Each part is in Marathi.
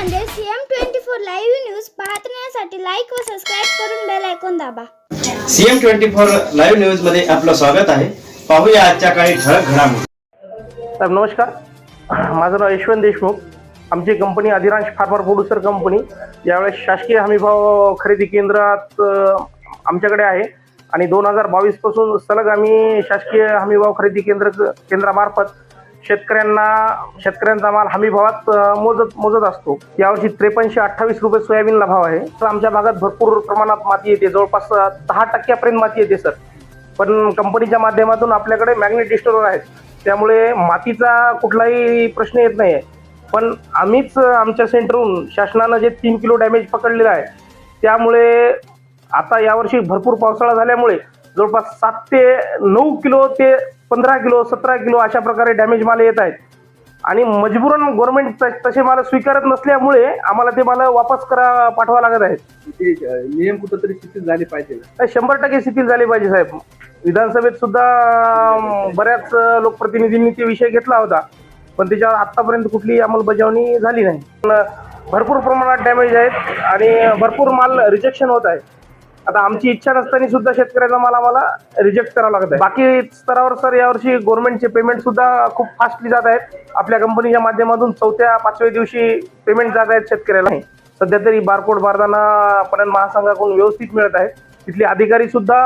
म्हणजे CM twenty four live news पाहण्यासाठी लाईक व सबस्क्राईब करून बेल ऐकून दाबा. सीएम ट्वेंटी फोर लाईव्ह न्यूजमध्ये आपलं स्वागत आहे. पाहूया आजच्या काही ठळक घडामोडी. साहेब नमस्कार. माझं नाव यशवंत देशमुख. आमची company Adhiransh farmer producer company. यावेळेस शासकीय हमीभाव खरेदी केंद्रात आमच्याकडे आहे. आणि दोन हजार बावीसपासून सलग आम्ही शासकीय हमीभाव खरेदी केंद्र केंद्रामार्फत शेतकऱ्यांना शेतकऱ्यांचा माल हमी भावात मोजत मोजत असतो. यावर्षी त्रेपन्नशे अठ्ठावीस रुपये सोयाबीनला भाव आहे. तर आमच्या भागात भरपूर प्रमाणात माती येते. जवळपास दहा टक्क्यापर्यंत माती येते सर. पण कंपनीच्या माध्यमातून आपल्याकडे मॅग्नेट डिस्टोर आहेत. त्यामुळे मातीचा कुठलाही प्रश्न येत नाही आहे पण आम्हीच आमच्या सेंटरहून शासनानं जे तीन किलो डॅमेज पकडलेलं आहे त्यामुळे आता यावर्षी भरपूर पावसाळा झाल्यामुळे जवळपास सात ते नऊ किलो ते पंधरा किलो सतरा किलो अशा प्रकारे डॅमेज माल येत आहेत. आणि मजबूरन गव्हर्नमेंट तसे माल स्वीकारत नसल्यामुळे आम्हाला ते माल वापस करा पाठवा लागत आहेत. नियम कुठंतरी शिथिल झाले पाहिजे शंभर टक्के शिथिल झाले पाहिजे साहेब. विधानसभेत सुद्धा बऱ्याच लोकप्रतिनिधींनी ते विषय घेतला होता. पण त्याच्यावर आतापर्यंत कुठलीही अंमलबजावणी झाली नाही. भरपूर प्रमाणात डॅमेज आहेत आणि भरपूर माल रिजेक्शन होत आहे. आता आमची इच्छा नसताना सुद्धा शेतकऱ्याचा मला आम्हाला रिजेक्ट करावं लागत आहे बाकी स्तरावर सर यावर्षी गव्हर्नमेंटचे पेमेंट सुद्धा खूप फास्टली जात आहेत. आपल्या कंपनीच्या माध्यमातून चौथ्या पाचव्या दिवशी पेमेंट जात आहेत शेतकऱ्याला. सध्या तरी बारकोड बारदाना पणन महासंघाकडून व्यवस्थित मिळत आहे तिथले अधिकारी सुद्धा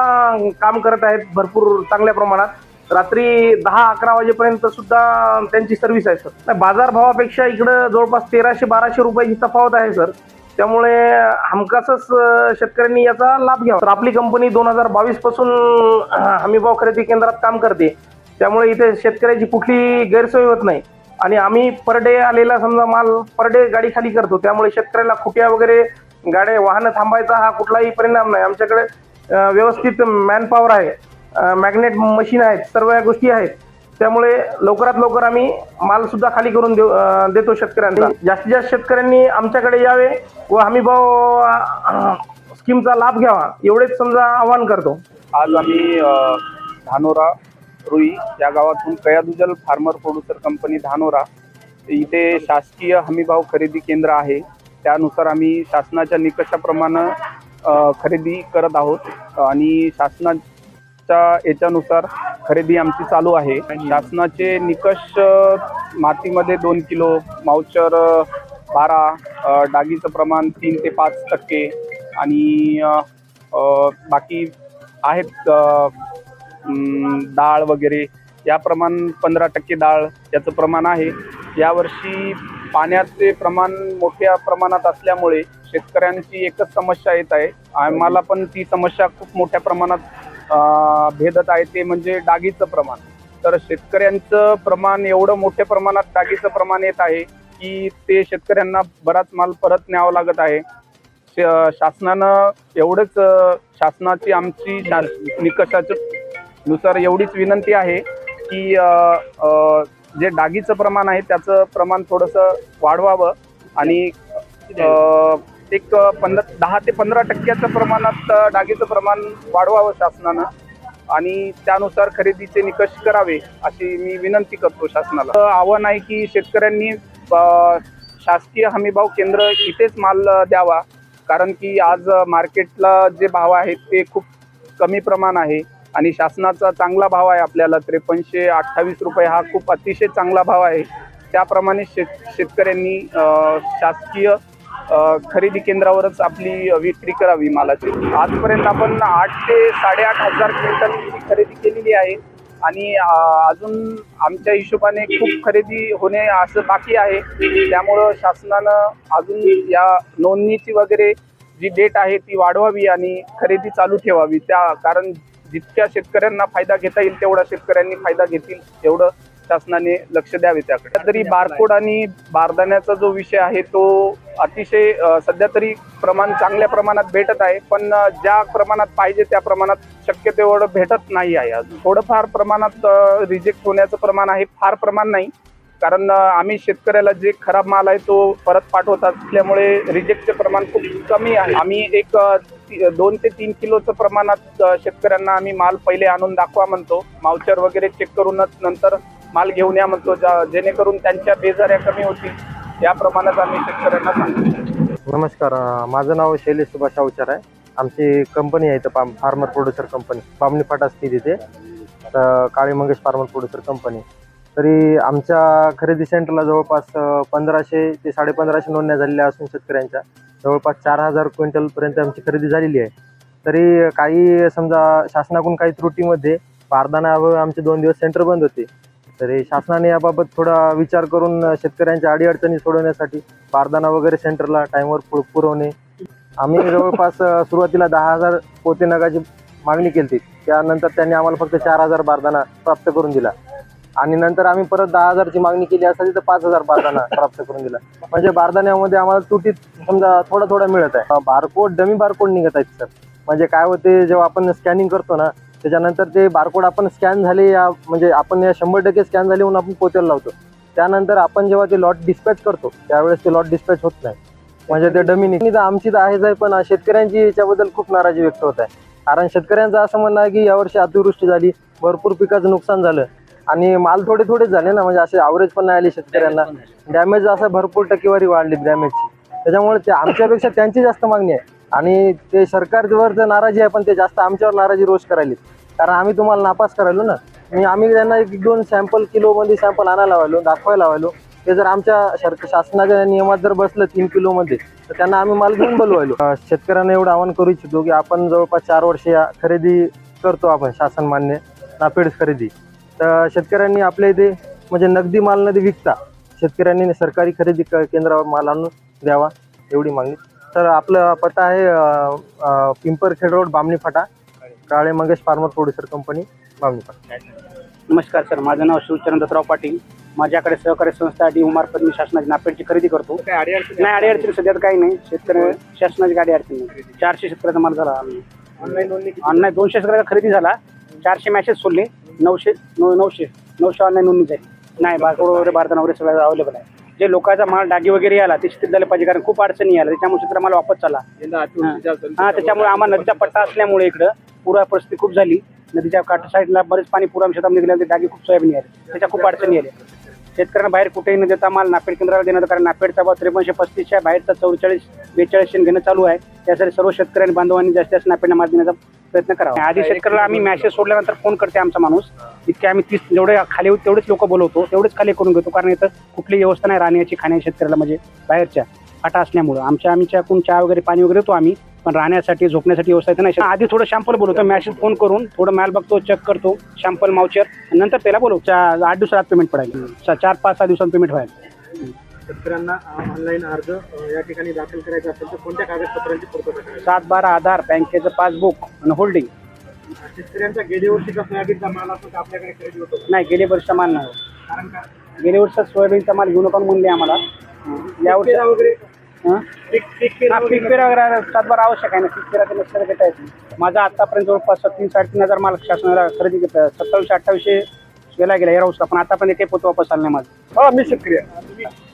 काम करत आहेत भरपूर चांगल्या प्रमाणात. रात्री दहा अकरा वाजेपर्यंत सुद्धा त्यांची सर्व्हिस आहे सर. बाजार बाजारभावापेक्षा इकडं जवळपास तेराशे बाराशे रुपयाची तफावत आहे सर. त्यामुळे हमखासच शेतकऱ्यांनी याचा लाभ घ्यावा. तर आपली कंपनी दोन हजार बावीसपासून हमीभाव खरेदी केंद्रात काम करते. त्यामुळे इथे शेतकऱ्याची कुठली गैरसोय होत नाही. आणि आम्ही पर डे आलेला समजा माल पर डे गाडी खाली करतो. त्यामुळे शेतकऱ्याला खुट्या वगैरे गाड्या वाहनं थांबायचा हा कुठलाही परिणाम नाही. आमच्याकडे व्यवस्थित मॅनपॉवर आहे. मॅग्नेट मशीन आहेत. सर्व या गोष्टी आहेत. त्यामुळे लवकरात लवकर आम्ही माल सुद्धा खाली करून देऊ देतो शेतकऱ्यांना जास्तीत जास्त शेतकऱ्यांनी आमच्याकडे यावे व हमी भाव स्कीमचा लाभ घ्यावा एवढेच समजा आवाहन करतो. आज आम्ही धानोरा रुई या गावातून Kayadujal farmer producer company Dhanora इथे शासकीय हमीभाव खरेदी केंद्र आहे. त्यानुसार आम्ही शासनाच्या निकषाप्रमाणे खरेदी करत आहोत. आणि शासना शासनाच्या याच्यानुसार खरेदी आमची चालू आहे. शासनाचे निकष मातीमध्ये दोन किलो मावचर बारा डागीचं प्रमाण तीन ते पाच टक्के आणि बाकी आहेत डाळ वगैरे. या प्रमाण पंधरा टक्के डाळ याचं प्रमाण आहे. यावर्षी पाण्याचे प्रमाण मोठ्या प्रमाणात असल्यामुळे शेतकऱ्यांची एकच समस्या येत आहे. आम्हाला पण ती समस्या खूप मोठ्या प्रमाणात भेदत आहे ते म्हणजे डागीचं प्रमाण. तर शेतकऱ्यांचं प्रमाण एवढं मोठ्या प्रमाणात डागीचं प्रमाण येत आहे की ते शेतकऱ्यांना बराच माल परत न्यावा लागत आहे. श- शासनानं एवढंच शासनाची आमची शा निकषाच्या नुसार एवढीच विनंती आहे की जे डागीचं प्रमाण आहे त्याचं प्रमाण थोडंसं वाढवावं आणि एक पंधरा दहा ते पंधरा टक्क्याचं प्रमाणात डागेचं डागीचं प्रमाण वाढवावं शासनानं आणि त्यानुसार खरेदीचे निकष करावे अशी मी विनंती करतो शासनाला. आव्हान आहे की शेतकऱ्यांनी शासकीय हमीभाव केंद्र इथेच माल द्यावा. कारण की आज मार्केटला जे भाव आहेत ते खूप कमी प्रमाण आहे आणि शासनाचा चांगला भाव आहे आपल्याला. त्रेपन्नशे अठ्ठावीस रुपये हा खूप अतिशय चांगला भाव आहे. त्याप्रमाणे शेत शेतकऱ्यांनी शासकीय खरेदी केंद्रावरच आपली विक्री करावी मालाची. आजपर्यंत आपण आठ ते साडेआठ हजार क्विंटलची खरेदी केलेली आहे. आणि अजून आमच्या हिशोबाने खूप खरेदी होणे असं बाकी आहे. त्यामुळं शासनानं अजून या नोंदणीची वगैरे जी डेट आहे ती वाढवावी आणि खरेदी चालू ठेवावी. त्या कारण जितक्या शेतकऱ्यांना फायदा घेता येईल तेवढा शेतकऱ्यांनी फायदा घेतील एवढं शासनाने लक्ष द्यावे त्याकडे. तरी बारकोड आणि बारदाण्याचा जो विषय आहे तो अतिशय सध्या तरी प्रमाण चांगल्या प्रमाणात भेटत आहे पण ज्या प्रमाणात पाहिजे त्या प्रमाणात शक्य तेवढं भेटत नाही आहे अजून. थोडंफार प्रमाणात रिजेक्ट होण्याचं प्रमाण आहे फार प्रमाण नाही. कारण आम्ही शेतकऱ्याला जे खराब माल आहे तो परत पाठवत असल्यामुळे रिजेक्टचे प्रमाण खूप कमी आहे. आम्ही एक दोन ते तीन किलोचं प्रमाणात शेतकऱ्यांना आम्ही माल पहिले आणून दाखवा म्हणतो. मावचर वगैरे चेक करूनच नंतर माल घेऊन या म्हणतो जेणेकरून त्यांच्या बेजाऱ्या कमी होतील. त्याप्रमाणेच आम्ही शेतकऱ्यांना सांगतो. नमस्कार माझं नाव शैलेश सुभाष अवचार आहे. आमची कंपनी आहे इथं पाम फार्मर प्रोड्युसर कंपनी पामणी फाटा स्थित इथे तर काळी मंगेश फार्मर प्रोड्युसर कंपनी. तरी आमच्या खरेदी सेंटरला जवळपास पंधराशे ते साडेपंधराशे नोंदण्या झालेल्या असून शेतकऱ्यांच्या. जवळपास चार हजार क्विंटलपर्यंत आमची खरेदी झालेली आहे. तरी काही समजा शासनाकडून काही त्रुटीमध्ये बारदाना आमचे दोन दिवस सेंटर बंद होते. तरी शासनाने याबाबत थोडा विचार करून शेतकऱ्यांच्या अडीअडचणी सोडवण्यासाठी बारदाना वगैरे सेंटरला टाईमवर पु पुरवणे. आम्ही जवळपास सुरुवातीला दहा हजार पोते नगाची मागणी केली होती त्यानंतर त्यांनी आम्हाला फक्त चार हजार बारदाना प्राप्त करून दिला. आणि नंतर आम्ही परत दहा हजारची मागणी केली असता तर पाच हजार बारदाना प्राप्त करून दिला. म्हणजे बारदाण्यामध्ये आम्हाला तुटीत समजा थोडा थोडा मिळत आहे. बारकोड डमी बारकोड निघत आहेत सर. म्हणजे काय होते जेव्हा आपण स्कॅनिंग करतो ना त्याच्यानंतर ते बारकोड आपण स्कॅन झाले या म्हणजे आपण या शंभर टक्के स्कॅन झाले म्हणून आपण पोत्याला लावतो. त्यानंतर आपण जेव्हा ते लॉट डिस्पॅच करतो त्यावेळेस ते लॉट डिस्पॅच होत नाही. म्हणजे ते डमी तर आमची तर आहेच आहे पण शेतकऱ्यांची याच्याबद्दल खूप नाराजी व्यक्त होत आहे. कारण शेतकऱ्यांचं असं म्हणणं आहे की यावर्षी अतिवृष्टी झाली भरपूर पिकाचं नुकसान झालं. आणि माल थोडे थोडेच झाले ना म्हणजे असे ॲव्हरेज पण नाही आले शेतकऱ्यांना. डॅमेज असं भरपूर टक्केवारी वाढली डॅमेजची त्याच्यामुळे ते आमच्यापेक्षा त्यांची जास्त मागणी आहे. आणि ते सरकारवर जर नाराजी आहे पण ते जास्त आमच्यावर नाराजी रोष करायली कारण आम्ही तुम्हाला नापास करायलो ना. मी आम्ही त्यांना एक दोन सॅम्पल किलोमध्ये सॅम्पल आणायला लावायलो दाखवायला लावायलो. ते जर आमच्या सरक शासनाच्या नियमात जर बसलं तीन किलोमध्ये तर त्यांना आम्ही माल घेऊन बोलवायलो. शेतकऱ्यांना एवढं आवाहन करू इच्छितो की आपण जवळपास चार वर्ष या खरेदी करतो आपण शासन मान्य नापेड खरेदी. तर शेतकऱ्यांनी आपल्या इथे म्हणजे नगदी माल नदी विकता शेतकऱ्यांनी सरकारी खरेदी क- केंद्रावर माल आणून द्यावा एवढी मागणी. तर आपला पत्ता आहे पिंपरखेड रोड बामणी फाटा. Kale Mangesh farmer producer company Bamani फाटा. नमस्कार सर माझं नाव शिवचरण दत्तराव पाटील. माझ्याकडे सहकारी संस्था डी मार्फत मी शासनाची नापेडची खरेदी करतो. नाही अडीअडचणी सध्या तर काही नाही. शेतकरी शासनाची गाडी अडचण नाही. चारशे शेतकऱ्याचा माल झाला. ऑनलाईन दोनशे शेतकऱ्याचा खरेदी झाला. चारशे मॅसेज सोडले. नऊशे नऊ नऊशे नऊशे ऑनलाईन नोंदणी झाली. नाही बारकोड वगैरे भारताना वगैरे सगळं अवेलेबल आहे. जे लोकांचा माल डागी वगैरे आला ते स्थित झाले पाहिजे कारण खूप अडचणी आल्या त्याच्यामुळे शेतकऱ्या माल वापस चालला. हा. त्याच्यामुळे आम्हाला नदीचा पट्टा असल्यामुळे इकडं पुरा परिस्थिती खूप झाली. नदीच्या काठ साईडला बरेच पाणी पुरा शेतामध्ये ते डागी खूप सोयाबीन आले त्याच्या खूप अडचणी आल्या. शेतकऱ्यांना बाहेर कुठेही न देता माल नापेड केंद्राला देण्यात कारण नापेडचा भाव त्रेपन्नशे पस्तीसच्या बाहेरचा चौवेचाळीस बेचाळीस शेण घेणं चालू आहे. त्यासाठी सर्व शेतकऱ्यांनी बांधवांनी जास्तीत जास्त नापेडला माल देण्याचा प्रयत्न करावा. आधी शेतकऱ्याला आम्ही मॅसेज सोडल्यानंतर फोन करते आमचा माणूस. इतके आम्ही तीस जेवढे खाली होते तेवढेच लोक बोलवतो. तेवढेच खाली करून घेतो. कारण इथं कुठली व्यवस्था नाही. राहण्याची खाण्याची शेतकऱ्याला म्हणजे बाहेरच्या फाटा असल्यामुळं. आमच्या कोण चहा वगैरे पाणी वगैरे देतो आम्ही. पण राहण्यासाठी झोपण्यासाठी व्यवस्था नाही. आधी थोडं शॅम्पल बोलवतो. मॅसेज फोन करून थोडं मॅल बघतो चेक करतो. शॅम्पल माउचर नंतर त्याला बोलवतो. चा- आठ दिवसात पेमेंट पडायला. चार पाच सहा दिवसांत पेमेंट व्हायला. शेतकऱ्यांना ऑनलाईन अर्ज या ठिकाणी दाखल करायचा असेल तर कोणत्या कागदपत्रांची पूर्तता करायची सात बारा आधार बँकेचं पासबुक आणि होल्डिंग शेतकऱ्यांचा गेल्या वर्षीचा सोयाबीनचा माल असतो का आपल्याकडे खरेदी होतो? का? नाही गेले वर्षाचा माल नाही. कारण का? गेल्या वर्षात सोयाबीनचा माल घेऊ नका म्हणले आम्हाला. या वर्षी पेरा वगैरे? पीक पेरा वगैरे पेरा आवश्यक आहे ना पीक पेरा ते तर घेता येते माझा आतापर्यंत जवळपास तीन साडेतीन हजार माल शासनाला खरेदी घेत सत्तावीस अठ्ठावीसशे गेला गेला या पण आता पण एक पोत वापस आलं नाही माझं. हा मी शेतकरी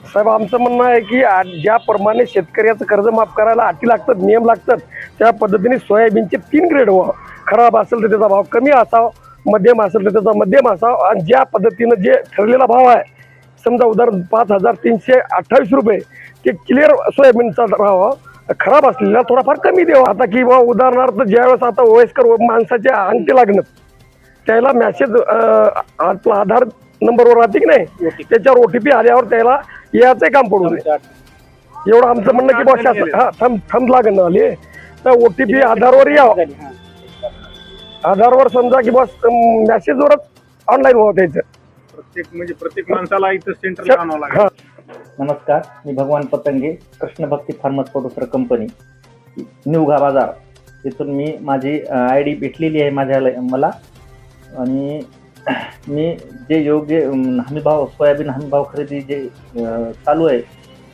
साहेब आमचं म्हणणं आहे की आज ज्याप्रमाणे शेतकऱ्याचं कर्ज माफ करायला अटी लागतात नियम लागतात त्या पद्धतीने सोयाबीनचे तीन ग्रेड व्हावं खराब असेल तर त्याचा भाव कमी असावा मध्यम असेल तर त्याचा मध्यम असावा आणि ज्या पद्धतीनं जे ठरलेला भाव आहे समजा उदाहरण पाच हजार तीनशे अठ्ठावीस रुपये ते क्लिअर सोयाबीनचा राहावा खराब असलेला थोडाफार कमी द्यावा आता की बा उदाहरणार्थ ज्यावेळेस आता वयस्कर माणसाचे अंगठी लागणं त्याला मॅसेज आपला आधार नंबरवर राहते की नाही? त्याच्यावर ओटीपी आल्यावर त्याला याचं काम पडू नये एवढं आमचं म्हणणं की बॉस हा थंब थंब लागण आली तर ओटीपी आधारवर यावं. झाली, हां. आधारवर समजा की बॉस मॅसेजवरच ऑनलाईन व्हावं त्याचं प्रत्येक म्हणजे प्रत्येक माणसाला इथं सेंटर आणावं लागेल. नमस्कार मी Bhagwan Patange Krishna Bhakti farmers producer company Niwagha Bazar. तिथून मी माझी आय डी भेटलेली आहे माझ्या मला. आणि मी जे योग्य हमीभाव सोयाबीन हमीभाव खरेदी जे चालू आहे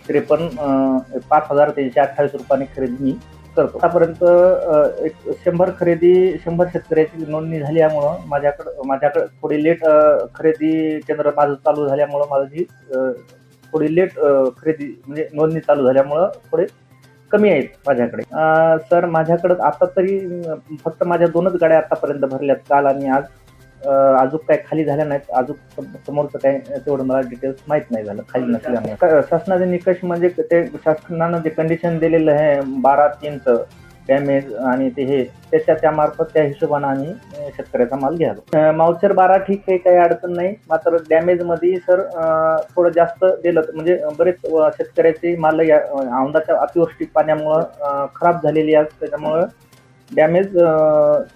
त्रेपन्न पाच हजार तीनशे अठ्ठावीस रुपयाने खरेदी मी करतो. आतापर्यंत एक शंभर खरेदी शंभर शेतकऱ्याची नोंदणी झाल्यामुळं माझ्याकडं माझ्याकडं थोडी लेट खरेदी केंद्र माझं चालू झाल्यामुळं माझी थोडी लेट खरेदी म्हणजे नोंदणी चालू झाल्यामुळं थोडे कमी आहेत माझ्याकडे. सर माझ्याकडं आता तरी फक्त माझ्या दोनच गाड्या आतापर्यंत भरल्यात काल आणि आज. अजून काय खाली झाल्या नाहीत. अजून सम- समोरचं काय तेवढं मला डिटेल्स माहीत नाही झालं खाली नसल्यामुळे. शासनाचे निकष म्हणजे ते शासनानं जे कंडिशन दिलेलं आहे बारा तीनचं डॅमेज आणि ते हे त्याच्या त्यामार्फत त्या हिशोबानं आम्ही शेतकऱ्याचा माल घ्यालो मावचर बारा ठीक आहे काही अडचण नाही. मात्र डॅमेजमध्ये सर थोडं जास्त दिलं तर म्हणजे बरेच शेतकऱ्याचे माल या अं, औंधाच्या अतिवृष्टी पाण्यामुळं खराब झालेली आहे. त्याच्यामुळं डॅमेज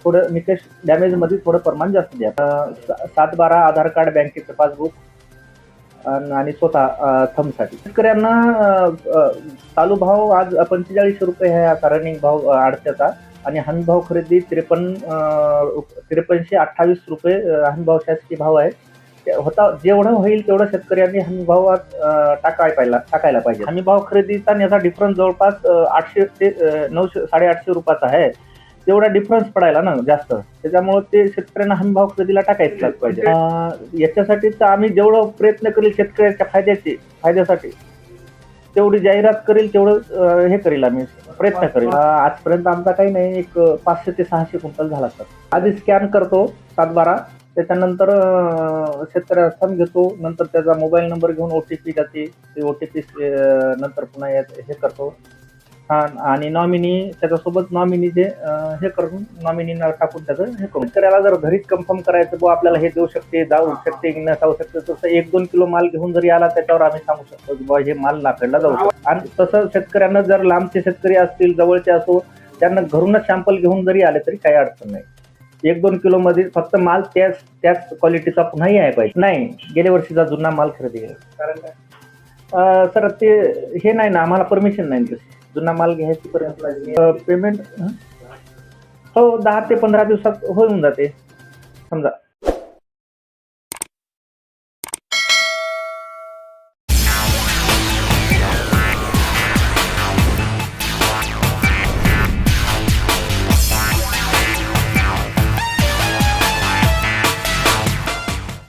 थोडं निकष डॅमेजमध्ये थोडं प्रमाण जास्त द्या. सात बारा आधार कार्ड बँकेचं पासबुक आणि स्वतः थमसाठी शेतकऱ्यांना चालू भाव आज पंचेचाळीस रुपये आहे आता रनिंग भाव आडत्याचा. आणि हनभाव खरेदी त्रेपन्न त्रेपन्नशे अठ्ठावीस रुपये हनभाव शासकीय भाव आहे. होता जेवढं होईल तेवढं शेतकऱ्यांनी हमीभावात टाकाय पाहिला टाकायला पाहिजे. हमीभाव खरेदीचा आणि याचा डिफरन्स जवळपास आठशे ते नऊशे साडेआठशे रुपयाचा आहे. तेवढा डिफरन्स पडायला ना जास्त. त्याच्यामुळे ते शेतकऱ्यांना हमी भाव खरेदीला टाकायचं पाहिजे. याच्यासाठी तर आम्ही जेवढं प्रयत्न करेल शेतकऱ्याच्या फायद्याचे फायद्यासाठी तेवढी जाहिरात करेल तेवढं हे करेल आम्ही प्रयत्न करेल. आजपर्यंत आमचा काही नाही एक पाचशे ते सहाशे क्विंटल झाला सर. आधी स्कॅन करतो सात बारा त्याच्यानंतर अं, शेतकऱ्याचा सम घेतो नंतर त्याचा मोबाईल नंबर घेऊन ओ टी पी जाते ते ओ टी पी नंतर पुन्हा हे करतो. हा आणि नॉमिनी त्याच्यासोबत नॉमिनीचे अं, हे करून नॉमिनीला टाकून त्याचं हे करून. शेतकऱ्याला जर घरीच कन्फर्म करायचं बुवा आपल्याला हे देऊ शकते जाऊ शकते की न जाऊ शकते तसं एक दोन किलो माल घेऊन जरी आला त्याच्यावर आम्ही सांगू शकतो की बुवा हे माल नाफेडला जाऊ शकतो. आणि तसं शेतकऱ्यांना जर लांबचे शेतकरी असतील जवळचे असो त्यांना घरूनच सॅम्पल घेऊन जरी आले तरी काही अडचण नाही. एक दोन किलो मध्ये फक्त माल त्याच त्याच क्वालिटीचा पुन्हाही आहे पाहिजे. नाही गेल्या वर्षीचा जुना माल खरेदी आहे कारण काय? सर ते हे नाही ना आम्हाला परमिशन नाही तशी जुना माल घ्यायची पेमेंट हो दहा ते पंधरा दिवसात होऊन जाते. समजा.